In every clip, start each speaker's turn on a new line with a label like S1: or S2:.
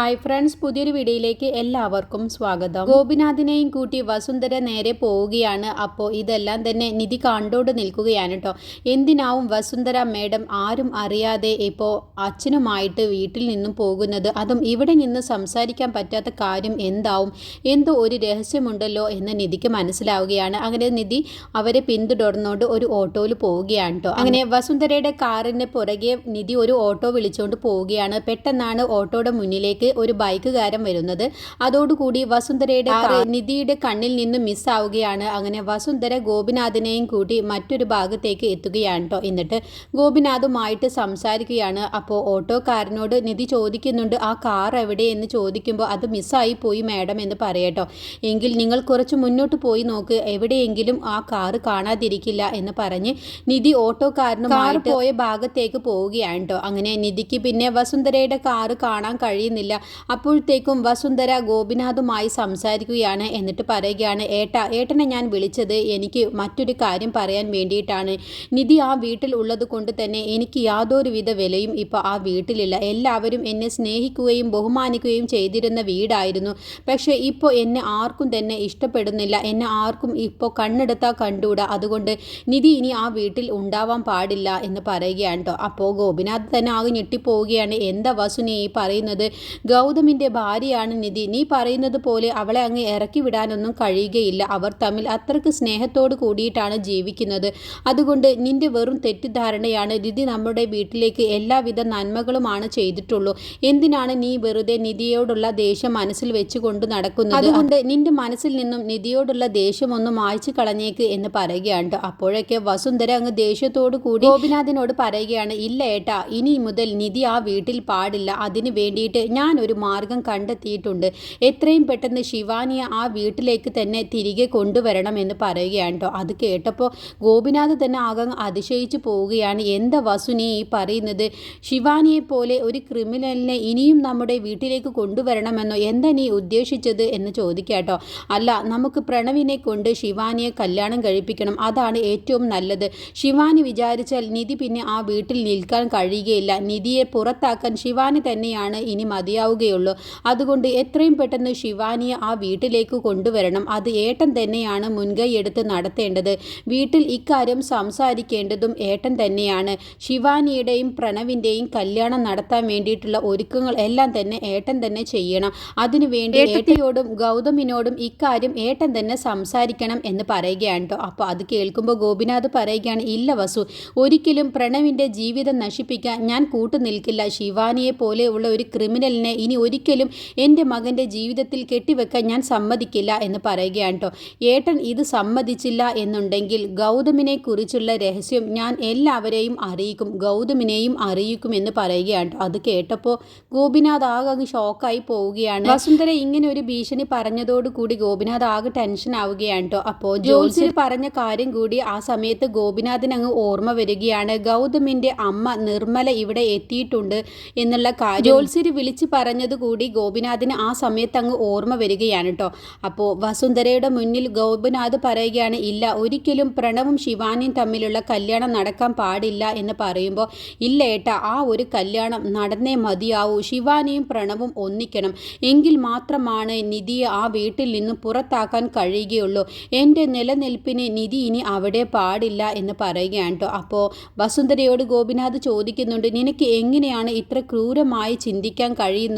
S1: Hi friends പുതിയൊരു വീഡിയോയിലേക്ക് എല്ലാവർക്കും സ്വാഗതം. ഗോപിനാഥിനെയും കൂട്ടി വസുന്ധര നേരെ പോവുകയാണ്. അപ്പോൾ ഇതെല്ലാം തന്നെ നിധി കണ്ടോണ്ട് നിൽക്കുകയാണ് കേട്ടോ എന്തിനാവും വസുന്ധര മേഡം ആരും അറിയാതെ ഇപ്പോൾ അച്ഛനുമായിട്ട് വീട്ടിൽ നിന്നും പോകുന്നത്? അതും ഇവിടെ നിന്ന് സംസാരിക്കാൻ പറ്റാത്ത കാര്യം എന്താവും? എന്തോ ഒരു രഹസ്യമുണ്ടല്ലോ എന്ന് നിധിക്ക് മനസ്സിലാവുകയാണ്. അങ്ങനെ നിധി അവരെ പിന്തുടർന്നുകൊണ്ട് ഒരു ഓട്ടോയിൽ പോവുകയാണ് കേട്ടോ അങ്ങനെ വസുന്ധരയുടെ കാറിന് പുറകെ നിധി ഒരു ഓട്ടോ വിളിച്ചുകൊണ്ട് പോവുകയാണ്. പെട്ടെന്നാണ് ഓട്ടോയുടെ മുന്നിലേക്ക് ഒരു ബൈക്കുകാരൻ വരുന്നത്. അതോടുകൂടി വസുന്ധരയുടെ നിധിയുടെ കണ്ണിൽ നിന്ന് മിസ്സാവുകയാണ് അങ്ങനെ വസുന്ധര ഗോപിനാഥിനെയും കൂട്ടി മറ്റൊരു ഭാഗത്തേക്ക് എത്തുകയാണ് കേട്ടോ എന്നിട്ട് ഗോപിനാഥുമായിട്ട് സംസാരിക്കുകയാണ്. അപ്പോൾ ഓട്ടോക്കാരനോട് നിധി ചോദിക്കുന്നുണ്ട് ആ കാർ എവിടെ? എന്ന് ചോദിക്കുമ്പോൾ അത് മിസ്സായി പോയി മാഡം എന്ന് പറയട്ടോ എങ്കിൽ നിങ്ങൾ കുറച്ച് മുന്നോട്ട് പോയി നോക്ക്. എവിടെയെങ്കിലും ആ കാർ കാണാതിരിക്കില്ല എന്ന് പറഞ്ഞ് നിധി ഓട്ടോക്കാരനുമായിട്ട് പോയ ഭാഗത്തേക്ക് പോവുകയാണ് കേട്ടോ അങ്ങനെ നിധിക്ക് പിന്നെ വസുന്ധരയുടെ കാർ കാണാൻ കഴിയുന്നില്ല. അപ്പോഴത്തേക്കും വസുന്ധര ഗോപിനാഥുമായി സംസാരിക്കുകയാണ്. എന്നിട്ട് പറയുകയാണ് ഏട്ടാ ഏട്ടനെ ഞാൻ വിളിച്ചത് എനിക്ക് മറ്റൊരു കാര്യം പറയാൻ വേണ്ടിയിട്ടാണ്. നിധി ആ വീട്ടിൽ ഉള്ളത് കൊണ്ട് തന്നെ എനിക്ക് യാതൊരുവിധ വിലയും ഇപ്പോൾ ആ വീട്ടിലില്ല. എല്ലാവരും എന്നെ സ്നേഹിക്കുകയും ബഹുമാനിക്കുകയും ചെയ്തിരുന്ന വീടായിരുന്നു. പക്ഷേ ഇപ്പോൾ എന്നെ ആർക്കും തന്നെ ഇഷ്ടപ്പെടുന്നില്ല. എന്നെ ആർക്കും ഇപ്പോൾ കണ്ണെടുത്താൽ കണ്ടുകൂടാ അതുകൊണ്ട് നിധി ഇനി ആ വീട്ടിൽ ഉണ്ടാവാൻ പാടില്ല എന്ന് പറയുകയാണ് കേട്ടോ അപ്പോൾ ഗോപിനാഥ് തന്നെ ആകെ ഞെട്ടിപ്പോവുകയാണ്. എന്താ വസുനി ഈ പറയുന്നത്? ഗൗതമിന്റെ ഭാര്യയാണ് നിധി. നീ പറയുന്നത് പോലെ അവളെ അങ്ങ് ഇറക്കി വിടാനൊന്നും കഴിയുകയില്ല. അവർ തമ്മിൽ അത്രയ്ക്ക് സ്നേഹത്തോട് കൂടിയിട്ടാണ് ജീവിക്കുന്നത്. അതുകൊണ്ട് നിന്റെ വെറും തെറ്റിദ്ധാരണയാണ് നിധി നമ്മുടെ വീട്ടിലേക്ക് എല്ലാവിധ നന്മകളുമാണ് ചെയ്തിട്ടുള്ളൂ. എന്തിനാണ് നീ വെറുതെ നിധിയോടുള്ള ദേഷ്യം മനസ്സിൽ വെച്ചുകൊണ്ട് നടക്കുന്നത്? അതുകൊണ്ട് നിന്റെ മനസ്സിൽ നിന്നും നിധിയോടുള്ള ദേഷ്യം ഒന്ന് മായ്ച്ചു കളഞ്ഞേക്ക് എന്ന് പറയുകയാണ് അപ്പോഴൊക്കെ വസുന്ധര അങ്ങ് ദേഷ്യത്തോടു കൂടി ഗോപിനാഥിനോട് പറയുകയാണ് ഇല്ല ഏട്ടാ ഇനി മുതൽ നിധി ആ വീട്ടിൽ പാടില്ല. അതിന് വേണ്ടിയിട്ട് ഞാൻ ഒരു മാർഗം കണ്ടെത്തിയിട്ടുണ്ട്. എത്രയും പെട്ടെന്ന് ശിവാനിയെ ആ വീട്ടിലേക്ക് തന്നെ തിരികെ കൊണ്ടുവരണം എന്ന് പറയുകയാണ് കേട്ടോ അത് കേട്ടപ്പോൾ ഗോപിനാഥ് തന്നെ ആകെ അതിശയിച്ചു പോവുകയാണ്. എന്താ വസുനി ഈ പറയുന്നത്? ശിവാനിയെ പോലെ ഒരു ക്രിമിനലിനെ ഇനിയും നമ്മുടെ വീട്ടിലേക്ക് കൊണ്ടുവരണമെന്നോ? എന്താ നീ ഉദ്ദേശിച്ചത് എന്ന് ചോദിക്കാട്ടോ അല്ല നമുക്ക് പ്രണവിനെ കൊണ്ട് ശിവാനിയെ കല്യാണം കഴിപ്പിക്കണം. അതാണ് ഏറ്റവും നല്ലത്. ശിവാനി വിചാരിച്ചാൽ നിധി പിന്നെ ആ വീട്ടിൽ നിൽക്കാൻ കഴിയുകയില്ല. നിധിയെ പുറത്താക്കാൻ ശിവാനി തന്നെയാണ് ഇനി മതിയാവുകയുള്ളൂ അതുകൊണ്ട് എത്രയും പെട്ടെന്ന് ശിവാനിയെ ആ വീട്ടിലേക്ക് കൊണ്ടുവരണം. അത് ഏട്ടൻ തന്നെയാണ് മുൻകൈ എടുത്ത് നടത്തേണ്ടത്. വീട്ടിൽ ഇക്കാര്യം സംസാരിക്കേണ്ടതും ഏട്ടൻ തന്നെയാണ്. ശിവാനിയുടെയും പ്രണവിന്റെയും കല്യാണം നടത്താൻ വേണ്ടിയിട്ടുള്ള ഒരുക്കങ്ങൾ എല്ലാം തന്നെ ഏട്ടൻ തന്നെ ചെയ്യണം. അതിനുവേണ്ടി ഏട്ടയോടും ഗൗതമിനോടും ഇക്കാര്യം ഏട്ടൻ തന്നെ സംസാരിക്കണം എന്ന് പറയുകയാണ് കേട്ടോ അപ്പോൾ അത് കേൾക്കുമ്പോൾ ഗോപിനാഥ് പറയുകയാണ് ഇല്ല വസു ഒരിക്കലും പ്രണവിന്റെ ജീവിതം നശിപ്പിക്കാൻ ഞാൻ കൂട്ടുനിൽക്കില്ല. ശിവാനിയെ പോലെയുള്ള ഒരു ക്രിമിനലിനെ ഇനി ഒരിക്കലും എന്റെ മകന്റെ ജീവിതത്തിൽ കെട്ടിവെക്കാൻ ഞാൻ സമ്മതിക്കില്ല എന്ന് പറയുകയാണ് കേട്ടോ ഏട്ടൻ ഇത് സമ്മതിച്ചില്ല എന്നുണ്ടെങ്കിൽ ഗൗതമിനെ കുറിച്ചുള്ള രഹസ്യം ഞാൻ എല്ലാവരെയും അറിയിക്കും ഗൗതമിനെയും അറിയിക്കും എന്ന് പറയുകയാണ് അത് കേട്ടപ്പോൾ ഗോപിനാഥ് ആകെ അങ്ങ് ഷോക്കായി പോവുകയാണ്. വസുന്ധര ഇങ്ങനെ ഒരു ഭീഷണി പറഞ്ഞതോടുകൂടി ഗോപിനാഥ് ആകെ ടെൻഷൻ ആവുകയാണ് കേട്ടോ അപ്പോൾ ജോത്സ്യർ പറഞ്ഞ കാര്യം കൂടി ആ സമയത്ത് ഗോപിനാഥിന് അങ്ങ് ഓർമ്മ വരികയാണ്. ഗൗതമിന്റെ അമ്മ നിർമ്മല ഇവിടെ എത്തിയിട്ടുണ്ട് എന്നുള്ള കാര്യം ജോത്സ്യർ വിളിച്ച് പറഞ്ഞത് കൂടി ഗോപിനാഥിന് ആ സമയത്ത് അങ്ങ് ഓർമ്മ വരികയാണ് കേട്ടോ അപ്പോൾ വസുന്ധരയുടെ മുന്നിൽ ഗോപിനാഥ് പറയുകയാണ് ഇല്ല ഒരിക്കലും പ്രണവും ശിവാനിയും തമ്മിലുള്ള കല്യാണം നടക്കാൻ പാടില്ല എന്ന് പറയുമ്പോൾ ഇല്ല ഏട്ടാ ആ ഒരു കല്യാണം നടന്നേ മതിയാവൂ. ശിവാനിയും പ്രണവും ഒന്നിക്കണം. എങ്കിൽ മാത്രമാണ് നിധിയെ ആ വീട്ടിൽ നിന്ന് പുറത്താക്കാൻ കഴിയുകയുള്ളൂ. എന്റെ നിലനിൽപ്പിന് നിധി ഇനി അവിടെ പാടില്ല എന്ന് പറയുകയാണ് കേട്ടോ അപ്പോൾ വസുന്ധരയോട് ഗോപിനാഥ് ചോദിക്കുന്നുണ്ട് നിനക്ക് എങ്ങനെയാണ് ഇത്ര ക്രൂരമായി ചിന്തിക്കാൻ കഴിയുന്നത്?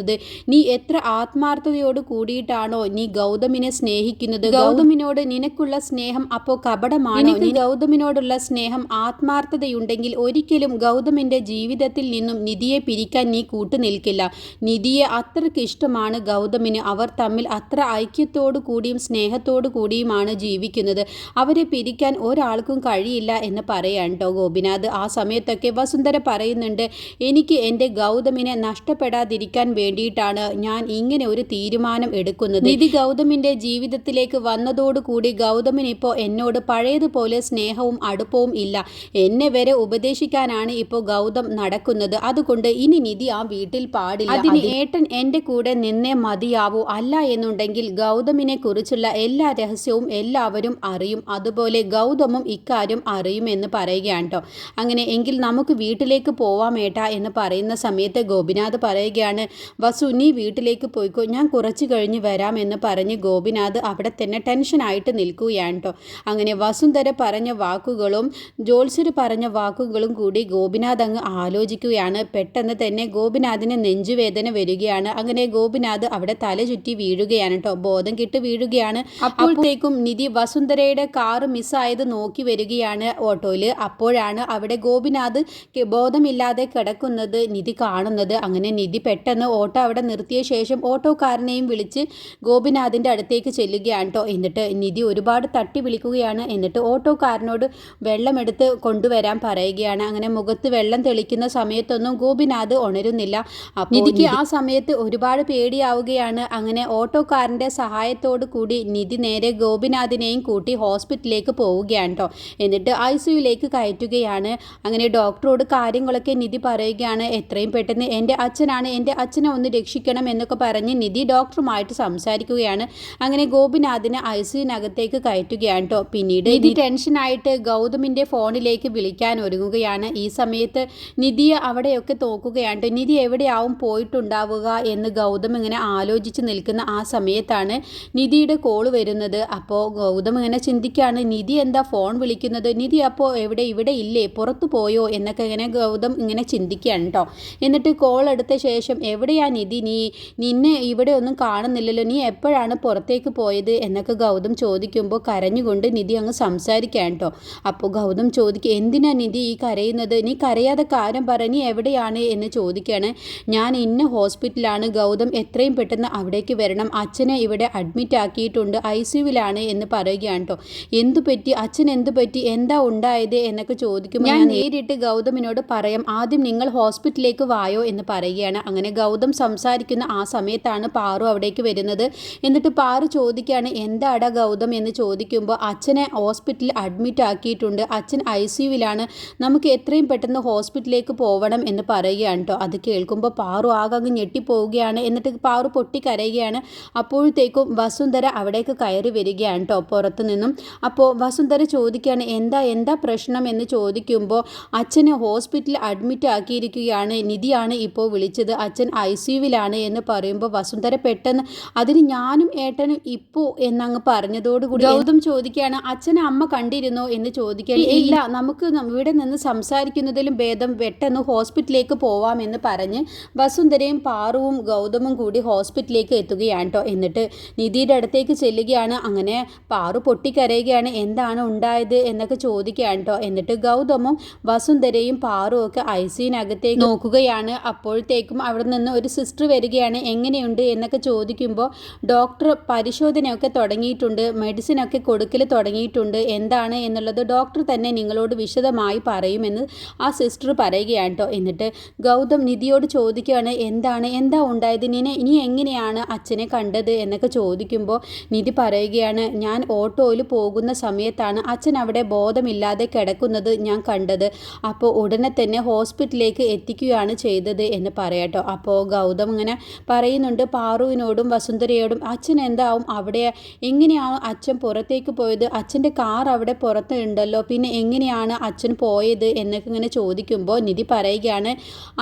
S1: നീ എത്ര ആത്മാർത്ഥതയോട് കൂടിയിട്ടാണോ നീ ഗൗതമിനെ സ്നേഹിക്കുന്നത്? ഗൗതമിനോട് നിനക്കുള്ള സ്നേഹം അപ്പോ കപടമാണോ? നീ ഗൗതമിനോടുള്ള സ്നേഹം ആത്മാർത്ഥതയുണ്ടെങ്കിൽ ഒരിക്കലും ഗൗതമിന്റെ ജീവിതത്തിൽ നിന്നും നിധിയെ പിരിക്കാൻ നീ കൂട്ടുനിൽക്കില്ല നിധിയെ അത്രയ്ക്ക് ഇഷ്ടമാണ് ഗൗതമിന്. അവർ തമ്മിൽ അത്ര ഐക്യത്തോടു കൂടിയും സ്നേഹത്തോടു കൂടിയുമാണ് ജീവിക്കുന്നത്. അവരെ പിരിക്കാൻ ഒരാൾക്കും കഴിയില്ല എന്ന് പറയാൻ കേട്ടോ ഗോപിനാഥ്. ആ സമയത്തൊക്കെ വസുന്ധര പറയുന്നുണ്ട് എനിക്ക് എന്റെ ഗൗതമിനെ നഷ്ടപ്പെടാതിരിക്കാൻ വേണ്ടിയിട്ടാണ് ഞാൻ ഇങ്ങനെ ഒരു തീരുമാനം എടുക്കുന്നത്. നിധി ഗൗതമിന്റെ ജീവിതത്തിലേക്ക് വന്നതോടുകൂടി ഗൗതമിന് ഇപ്പോൾ എന്നോട് പഴയതുപോലെ സ്നേഹവും അടുപ്പവും ഇല്ല. എന്നെ വരെ ഉപദേശിക്കാനാണ് ഇപ്പോൾ ഗൗതം നടക്കുന്നത്. അതുകൊണ്ട് ഇനി നിധി ആ വീട്ടിൽ പാടില്ല. അതിന് ഏട്ടൻ എന്റെ കൂടെ നിന്നേ മതിയാവൂ. അല്ല എന്നുണ്ടെങ്കിൽ ഗൗതമിനെ കുറിച്ചുള്ള എല്ലാ രഹസ്യവും എല്ലാവരും അറിയും. അതുപോലെ ഗൗതമും ഇക്കാര്യം അറിയുമെന്ന് പറയുകയാണ് കേട്ടോ അങ്ങനെ എങ്കിൽ നമുക്ക് വീട്ടിലേക്ക് പോവാം ഏട്ടാ എന്ന് പറയുന്ന സമയത്ത് ഗോപിനാഥ് പറയുകയാണ് വസു നീ വീട്ടിലേക്ക് പോയിക്കോ. ഞാൻ കുറച്ച് കഴിഞ്ഞ് വരാമെന്ന് പറഞ്ഞ് ഗോപിനാഥ് അവിടെ തന്നെ ടെൻഷനായിട്ട് നിൽക്കുകയാണ് കേട്ടോ അങ്ങനെ വസുന്ധര പറഞ്ഞ വാക്കുകളും ജോത്സ്യർ പറഞ്ഞ വാക്കുകളും കൂടി ഗോപിനാഥ് അങ്ങ് ആലോചിക്കുകയാണ്. പെട്ടെന്ന് തന്നെ ഗോപിനാഥിന് നെഞ്ചുവേദന വരികയാണ്. അങ്ങനെ ഗോപിനാഥ് അവിടെ തല ചുറ്റി വീഴുകയാണ് കേട്ടോ ബോധം കിട്ട് വീഴുകയാണ്. അപ്പോഴത്തേക്കും നിധി വസുന്ധരയുടെ കാറ് മിസ്സായത് നോക്കി വരികയാണ് ഓട്ടോയിൽ അപ്പോഴാണ് അവിടെ ഗോപിനാഥ് ബോധമില്ലാതെ കിടക്കുന്നത് നിധി കാണുന്നത്. അങ്ങനെ നിധി പെട്ടെന്ന് ഓട്ടോ അവിടെ നിർത്തിയ ശേഷം ഓട്ടോക്കാരനെയും വിളിച്ച് ഗോപിനാഥിന്റെ അടുത്തേക്ക് ചെല്ലുകയാണ് കേട്ടോ എന്നിട്ട് നിധി ഒരുപാട് തട്ടി വിളിക്കുകയാണ്. എന്നിട്ട് ഓട്ടോക്കാരനോട് വെള്ളമെടുത്ത് കൊണ്ടുവരാൻ പറയുകയാണ്. അങ്ങനെ മുഖത്ത് വെള്ളം തെളിക്കുന്ന സമയത്തൊന്നും ഗോപിനാഥ് ഉണരുന്നില്ല. അപ്പോൾ നിധിക്ക് ആ സമയത്ത് ഒരുപാട് പേടിയാവുകയാണ്. അങ്ങനെ ഓട്ടോക്കാരന്റെ സഹായത്തോടു കൂടി നിധി നേരെ ഗോപിനാഥിനെയും കൂട്ടി ഹോസ്പിറ്റലിലേക്ക് പോവുകയാണ് കേട്ടോ എന്നിട്ട് ഐ സിയുലേക്ക് കയറ്റുകയാണ്. അങ്ങനെ ഡോക്ടറോട് കാര്യങ്ങളൊക്കെ നിധി പറയുകയാണ്. എത്രയും പെട്ടെന്ന് എന്റെ അച്ഛനാണ് എന്റെ അച്ഛനെ ഒന്ന് രക്ഷിക്കണം എന്നൊക്കെ പറഞ്ഞ് നിധി ഡോക്ടറുമായിട്ട് സംസാരിക്കുകയാണ്. അങ്ങനെ ഗോപിനാഥിനെ ഐ സിയുനകത്തേക്ക് കയറ്റുകയാണ് കേട്ടോ പിന്നീട് നിധി ടെൻഷനായിട്ട് ഗൗതമിന്റെ ഫോണിലേക്ക് വിളിക്കാൻ ഒരുങ്ങുകയാണ്. ഈ സമയത്ത് നിധിയെ അവിടെയൊക്കെ തോക്കുകയാണ്. നിധി എവിടെയാവും പോയിട്ടുണ്ടാവുക എന്ന് ഗൗതം ഇങ്ങനെ ആലോചിച്ച് നിൽക്കുന്ന ആ സമയത്താണ് നിധിയുടെ കോൾ വരുന്നത്. അപ്പോൾ ഗൗതം ഇങ്ങനെ ചിന്തിക്കുകയാണ് നിധി എന്താ ഫോൺ വിളിക്കുന്നത്? നിധി അപ്പോൾ എവിടെ? ഇവിടെ ഇല്ലേ? പുറത്തു പോയോ? എന്നൊക്കെ ഇങ്ങനെ ഗൗതം ഇങ്ങനെ ചിന്തിക്കുകയാണ് കേട്ടോ എന്നിട്ട് കോൾ എടുത്ത ശേഷം എവിടെയാ നിധി? നീ നിന്നെ ഇവിടെ ഒന്നും കാണുന്നില്ലല്ലോ. നീ എപ്പോഴാണ് പുറത്തേക്ക് പോയത്? എന്നൊക്കെ ഗൗതം ചോദിക്കുമ്പോൾ കരഞ്ഞുകൊണ്ട് നിധി അങ്ങ് സംസാരിക്കാൻ കേട്ടോ. അപ്പോൾ ഗൗതം ചോദിക്കുക എന്തിനാ നിധി ഈ കരയുന്നത്? നീ കരയാതെ കാര്യം പറ. നീ എവിടെയാണ്? എന്ന് ചോദിക്കുകയാണ് ഞാൻ ഇന്ന ഹോസ്പിറ്റലാണ് ഗൗതം. എത്രയും പെട്ടെന്ന് അവിടേക്ക് വരണം. അച്ഛനെ ഇവിടെ അഡ്മിറ്റ് ആക്കിയിട്ടുണ്ട്. ഐ സിയുവിലാണ് എന്ന് പറയുകയാണ് കേട്ടോ. എന്തു പറ്റി? അച്ഛൻ എന്തു പറ്റി? എന്താ ഉണ്ടായത്? എന്നൊക്കെ ചോദിക്കുമ്പോൾ ഞാൻ നേരിട്ട് ഗൗതമിനോട് പറയാം ആദ്യം നിങ്ങൾ ഹോസ്പിറ്റലിലേക്ക് വായോ എന്ന് പറയുകയാണ്. അങ്ങനെ ഗൗതം സംസാരിക്കുന്ന ആ സമയത്താണ് പാറു അവിടേക്ക് വരുന്നത്. എന്നിട്ട് പാറു ചോദിക്കുകയാണ് എന്താടാ ഗൗതം? എന്ന് ചോദിക്കുമ്പോൾ അച്ഛനെ ഹോസ്പിറ്റലിൽ അഡ്മിറ്റ് ആക്കിയിട്ടുണ്ട്. അച്ഛൻ ഐ സിയുവിലാണ് നമുക്ക് എത്രയും പെട്ടെന്ന് ഹോസ്പിറ്റലിലേക്ക് പോകണം എന്ന് പറയുകയാണ് കേട്ടോ അത് കേൾക്കുമ്പോൾ പാറു ആകെ അങ്ങ് ഞെട്ടിപ്പോവുകയാണ്. എന്നിട്ട് പാറു പൊട്ടിക്കരയുകയാണ്. അപ്പോഴത്തേക്കും വസുന്ധര അവിടേക്ക് കയറി വരികയാണ് കേട്ടോ പുറത്തു നിന്നും. അപ്പോൾ വസുന്ധര ചോദിക്കുകയാണ് എന്താ എന്താ പ്രശ്നം? എന്ന് ചോദിക്കുമ്പോൾ അച്ഛനെ ഹോസ്പിറ്റലിൽ അഡ്മിറ്റ് ആക്കിയിരിക്കുകയാണ് നിധിയാണ് ഇപ്പോൾ വിളിച്ചത്. അച്ഛൻ ഐ സിയുവിലാണ് എന്ന് പറയുമ്പോൾ വസുന്ധര പെട്ടെന്ന് അതിന് ഞാനും ഏട്ടനും ഇപ്പോൾ എന്നങ്ങ് പറഞ്ഞതോടുകൂടി ഗൗതം ചോദിക്കുകയാണ് അച്ഛനെ അമ്മ കണ്ടിരുന്നോ? എന്ന് ചോദിക്കുകയാണ്. ഇല്ല. നമുക്ക് ഇവിടെ നിന്ന് സംസാരിക്കുന്നതിലും ഭേദം പെട്ടെന്ന് ഹോസ്പിറ്റലിലേക്ക് പോവാമെന്ന് പറഞ്ഞ് വസുന്ധരയും പാറുവും ഗൗതമും കൂടി ഹോസ്പിറ്റലിലേക്ക് എത്തുകയാണ് കേട്ടോ എന്നിട്ട് നിധിയുടെ അടുത്തേക്ക് ചെല്ലുകയാണ്. അങ്ങനെ പാറു പൊട്ടിക്കരയുകയാണ്. എന്താണ് ഉണ്ടായത്? എന്നൊക്കെ ചോദിക്കുകയാണ് കേട്ടോ എന്നിട്ട് ഗൗതമും വസുന്ധരയും പാറുവും ഒക്കെ ഐ സിനകത്തേക്ക് നോക്കുകയാണ്. അപ്പോഴത്തേക്കും അവിടെ നിന്ന് ഒരു സിസ്റ്റർ വരികയാണ് എങ്ങനെയുണ്ട്? എന്നൊക്കെ ചോദിക്കുമ്പോൾ ഡോക്ടർ പരിശോധനയൊക്കെ തുടങ്ങിയിട്ടുണ്ട് മെഡിസിനൊക്കെ കൊടുക്കൽ തുടങ്ങിയിട്ടുണ്ട് എന്താണ് എന്നുള്ളത് ഡോക്ടർ തന്നെ നിങ്ങളോട് വിശദമായി പറയുമെന്ന് ആ സിസ്റ്റർ പറയുകയാണ് കേട്ടോ എന്നിട്ട് ഗൗതം നിധിയോട് ചോദിക്കുകയാണ് എന്താണ്? എന്താ ഉണ്ടായത്? നിന്നെ ഇനി എങ്ങനെയാണ് അച്ഛനെ കണ്ടത്? എന്നൊക്കെ ചോദിക്കുമ്പോൾ നിധി പറയുകയാണ് ഞാൻ ഓട്ടോയിൽ പോകുന്ന സമയത്താണ് അച്ഛൻ അവിടെ ബോധമില്ലാതെ കിടക്കുന്നത് ഞാൻ കണ്ടത്. അപ്പോൾ ഉടനെ തന്നെ ഹോസ്പിറ്റലിലേക്ക് എത്തിക്കുകയാണ് ചെയ്തത് എന്ന് പറയാട്ടോ അപ്പോൾ ഗൗതം ഇങ്ങനെ പറയുന്നുണ്ട് പാറുവിനോടും വസുന്ധരയോടും അച്ഛൻ എന്താവും? അവിടെ എങ്ങനെയാണ് അച്ഛൻ പുറത്തേക്ക് പോയത്? അച്ഛന്റെ കാർ അവിടെ പുറത്ത് ഉണ്ടല്ലോ പിന്നെ എങ്ങനെയാണ് അച്ഛൻ പോയത്? എന്നൊക്കെ ഇങ്ങനെ ചോദിക്കുമ്പോൾ നിധി പറയുകയാണ്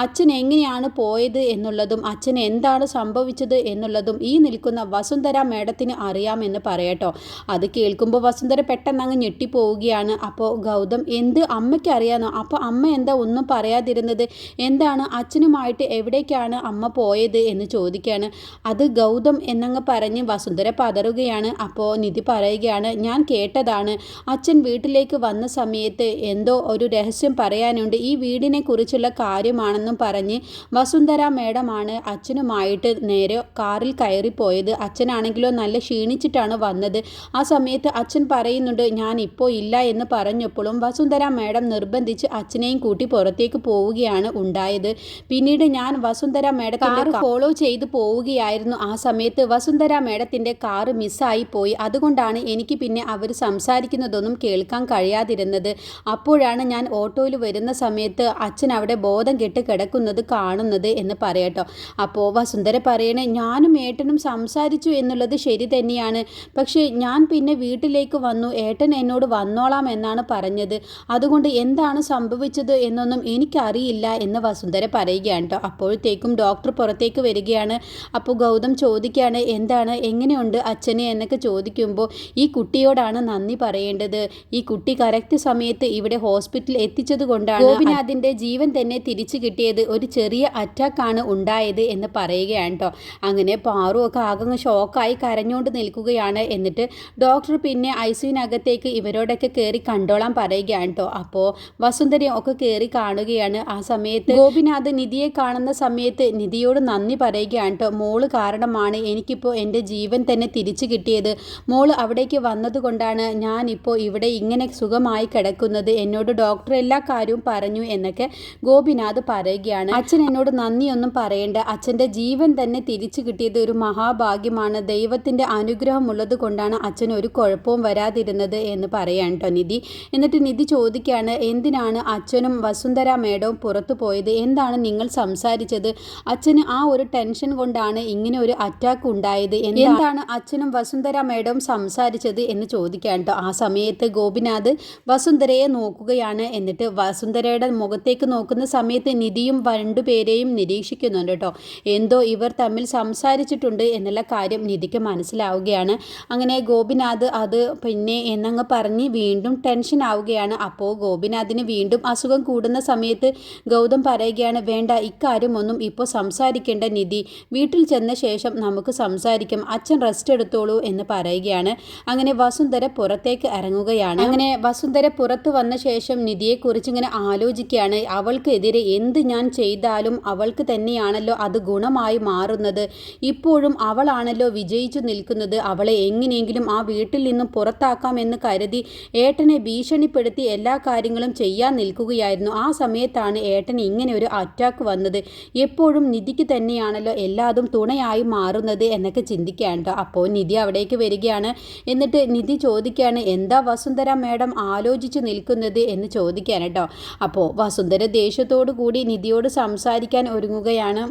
S1: അച്ഛൻ എങ്ങനെയാണ് പോയത് എന്നുള്ളതും അച്ഛൻ എന്താണ് സംഭവിച്ചത് എന്നുള്ളതും ഈ നിൽക്കുന്ന വസുന്ധര മേഡത്തിന് അറിയാമെന്ന് പറയട്ടോ. അത് കേൾക്കുമ്പോൾ വസുന്ധര പെട്ടെന്ന് അങ്ങ് ഞെട്ടിപ്പോവുകയാണ്. അപ്പോൾ ഗൗതം എന്ത്? അമ്മയ്ക്ക് അറിയാമെന്നോ അപ്പോൾ അമ്മ എന്താ ഒന്നും പറയാതിരുന്നത്? എന്താണ്? അച്ഛനുമായിട്ട് എവിടേക്കാണ് അമ്മ പോയത് എന്ന് ചോദിക്കുകയാണ് അത് ഗൗതം എന്നങ്ങ് പറഞ്ഞ് വസുന്ധര പതറുകയാണ്. അപ്പോൾ നിധി പറയുകയാണ് ഞാൻ കേട്ടതാണ്. അച്ഛൻ വീട്ടിലേക്ക് വന്ന സമയത്ത് എന്തോ ഒരു രഹസ്യം പറയാനുണ്ട്. ഈ വീടിനെ കുറിച്ചുള്ള കാര്യമാണെന്നും പറഞ്ഞ് വസുന്ധര മേഡമാണ് അച്ഛനുമായിട്ട് നേരെ കാറിൽ കയറിപ്പോയത്. അച്ഛനാണെങ്കിലോ നല്ല ക്ഷീണിച്ചിട്ടാണ് വന്നത്. ആ സമയത്ത് അച്ഛൻ പറയുന്നുണ്ട് ഞാൻ ഇപ്പോൾ ഇല്ല എന്ന് പറഞ്ഞപ്പോഴും വസുന്ധര മേഡം നിർബന്ധിച്ച് അച്ഛനെയും കൂട്ടി പുറത്തേക്ക് പോവുകയാണ് ഉണ്ടായത്. പിന്നീട് ഞാൻ വസുന്ധര മേഡത്തിന്റെ ഫോളോ ചെയ്ത് പോവുകയായിരുന്നു ആ സമയത്ത്. വസുന്ധര മേഡത്തിന്റെ കാറ് മിസ്സായി പോയി. അതുകൊണ്ടാണ് എനിക്ക് പിന്നെ അവർ സംസാരിക്കുന്നതൊന്നും കേൾക്കാൻ കഴിയാതിരുന്നത്. അപ്പോഴാണ് ഞാൻ ഓട്ടോയിൽ വരുന്ന സമയത്ത് അച്ഛൻ അവിടെ ബോധം കെട്ട് കിടക്കുന്നത് കാണുന്നത് എന്ന് പറയട്ടോ. അപ്പോൾ വസുന്ധര പറയണേ ഞാനും ഏട്ടനും സംസാരിച്ചു എന്നുള്ളത് ശരി തന്നെയാണ്. പക്ഷേ ഞാൻ പിന്നെ വീട്ടിലേക്ക് വന്നു. ഏട്ടൻ എന്നോട് വന്നോളാം എന്നാണ് പറഞ്ഞത്. അതുകൊണ്ട് എന്താണ് സംഭവിച്ചത് എന്നൊന്നും എനിക്കറിയില്ല എന്ന് വസുന്ധര പറയുകയാണ് കേട്ടോ. അപ്പോഴത്തേക്കും ഡോക്ടർ പുറത്തേക്ക് വരികയാണ്. അപ്പോൾ ഗൗതം ചോദിക്കുകയാണ് എന്താണ്? എങ്ങനെയുണ്ട് അച്ഛനെ? എന്നൊക്കെ ചോദിക്കുമ്പോൾ ഈ കുട്ടിയോടാണ് നന്ദി പറയേണ്ടത്. ഈ കുട്ടി കറക്റ്റ് സമയത്ത് ഇവിടെ ഹോസ്പിറ്റലിൽ എത്തിച്ചത് കൊണ്ടാണ് ഗോപിനാഥിന്റെ ജീവൻ തന്നെ തിരിച്ചു കിട്ടിയത്. ഒരു ചെറിയ അറ്റാക്കാണ് ഉണ്ടായത് എന്ന് പറയുകയാണ് കേട്ടോ. അങ്ങനെ പാറു ഒക്കെ ആകെ ഷോക്കായി കരഞ്ഞുകൊണ്ട് നിൽക്കുകയാണ്. എന്നിട്ട് ഡോക്ടർ പിന്നെ ഐ സിയുനകത്തേക്ക് ഇവരോടൊക്കെ കയറി കണ്ടോളാൻ പറയുകയാണ് കേട്ടോ. അപ്പോൾ വസുന്ധരയും ഒക്കെ കയറി കാണുകയാണ്. ആ സമയത്ത് ഗോപിനാഥ് നിധിയെ കാണുന്ന സമയത്ത് നിധിയോട് നന്ദി പറയുകയാണ് കേട്ടോ മോൾ കാരണമാണ് എനിക്കിപ്പോൾ എന്റെ ജീവൻ തന്നെ തിരിച്ചു കിട്ടിയത്. മോൾ അവിടേക്ക് വന്നതുകൊണ്ടാണ് ഞാനിപ്പോൾ ഇവിടെ ഇങ്ങനെ സുഖമായി കിടക്കുന്നത്. എന്നോട് ഡോക്ടർ എല്ലാ കാര്യവും പറഞ്ഞു എന്നൊക്കെ ഗോപിനാഥ് പറയുകയാണ്. അച്ഛൻ എന്നോട് നന്ദിയൊന്നും പറയേണ്ട. അച്ഛന്റെ ജീവൻ തന്നെ തിരിച്ചു കിട്ടിയത് ഒരു മഹാഭാഗ്യമാണ്. ദൈവത്തിന്റെ അനുഗ്രഹം ഉള്ളത് കൊണ്ടാണ് അച്ഛന് ഒരു കുഴപ്പവും വരാതിരുന്നത് എന്ന് പറയാൻ കേട്ടോ നിധി. എന്നിട്ട് നിധി ചോദിക്കുകയാണ് എന്തിനാണ് അച്ഛനും വസുന്ധര മേഡവും പുറത്തു പോയത്? എന്താണ് നിങ്ങൾ സംസാരിച്ചത്? അച്ഛന് ആ ഒരു ടെൻഷൻ കൊണ്ടാണ് ഇങ്ങനെ ഒരു അറ്റാക്ക് ഉണ്ടായത്. എന്താണ് അച്ഛനും വസുന്ധര മേഡവും സംസാരിച്ചത് എന്ന് ചോദിക്കാൻ കേട്ടോ ആ സമയത്ത് ഗോപിനാഥ് വസുന്ധരയെ നോക്കുകയാണ്. എന്നിട്ട് വസുന്ധരയുടെ മുഖത്തേക്ക് നോക്കുന്ന സമയത്ത് നിധിയും രണ്ടുപേരെയും നിരീക്ഷിക്കുന്നുണ്ട് കേട്ടോ എന്തോ ഇവർ തമ്മിൽ സംസാരിച്ചിട്ടുണ്ട് എന്നുള്ള കാര്യം നിധിക്ക് മനസ്സിലാവുകയാണ്. അങ്ങനെ ഗോപിനാഥ് അത് പിന്നെ എന്നങ്ങ് പറഞ്ഞ് വീണ്ടും ടെൻഷൻ ആവുകയാണ്. അപ്പോൾ ഗോപിനാഥിന് വീണ്ടും അസുഖം കൂടുന്ന സമയത്ത് ഗൗതം പറയുകയാണ് വേണ്ട ഇക്കാര്യമൊന്നും ഇപ്പോൾ സംസാരിക്കേണ്ട നിധി വീട്ടിൽ ചെന്ന ശേഷം നമുക്ക് സംസാരിക്കാം. അച്ഛൻ റെസ്റ്റ് എടുത്തോളൂ എന്ന് പറയുകയാണ്. അങ്ങനെ വസുന്ധര പുറത്തേക്ക് ഇറങ്ങുകയാണ്. അങ്ങനെ വസുന്ധര പുറത്തു വന്ന ശേഷം നിധിയെക്കുറിച്ച് ഇങ്ങനെ ആലോചിക്കുകയാണ്. അവൾക്കെതിരെ എന്ത് ഞാൻ ചെയ്താലും അവൾക്ക് തന്നെയാണല്ലോ അത് ഗുണമായി മാറുന്നത്. ഇപ്പോഴും അവളാണല്ലോ വിജയിച്ചു നിൽക്കുന്നത്. അവളെ എങ്ങനെയെങ്കിലും ആ വീട്ടിൽ നിന്നും പുറത്താക്കാമെന്ന് കരുതി ഏട്ടനെ ഭീഷണിപ്പെടുത്തി എല്ലാ കാര്യങ്ങളും ചെയ്യാൻ നിൽക്കുകയായിരുന്നു. ആ സമയത്താണ് ഏട്ടൻ ഇങ്ങനെ ഒരു അറ്റാക്ക് വന്നത്. എപ്പോഴും നിധിക്ക് തന്നെയാണല്ലോ എല്ലാതും തുണയായി മാറുന്നത് എന്നൊക്കെ ചിന്തിക്കുകയാണ് അപ്പോൾ നിധി അവിടേക്ക് വരികയാണ്. എന്നിട്ട് നിധി ചോദിക്കുകയാണ് എന്താ വസുന്ധര മാഡം ആലോചിച്ച് നിൽക്കുന്നത്? എന്ന് ചോദിക്കാൻ കേട്ടോ അപ്പോൾ വസുന്ധര ദേഷ്യത്തോടു കൂടി നിധിയോട് സംസാരിക്കാൻ ഒരുങ്ങുകയാണ്.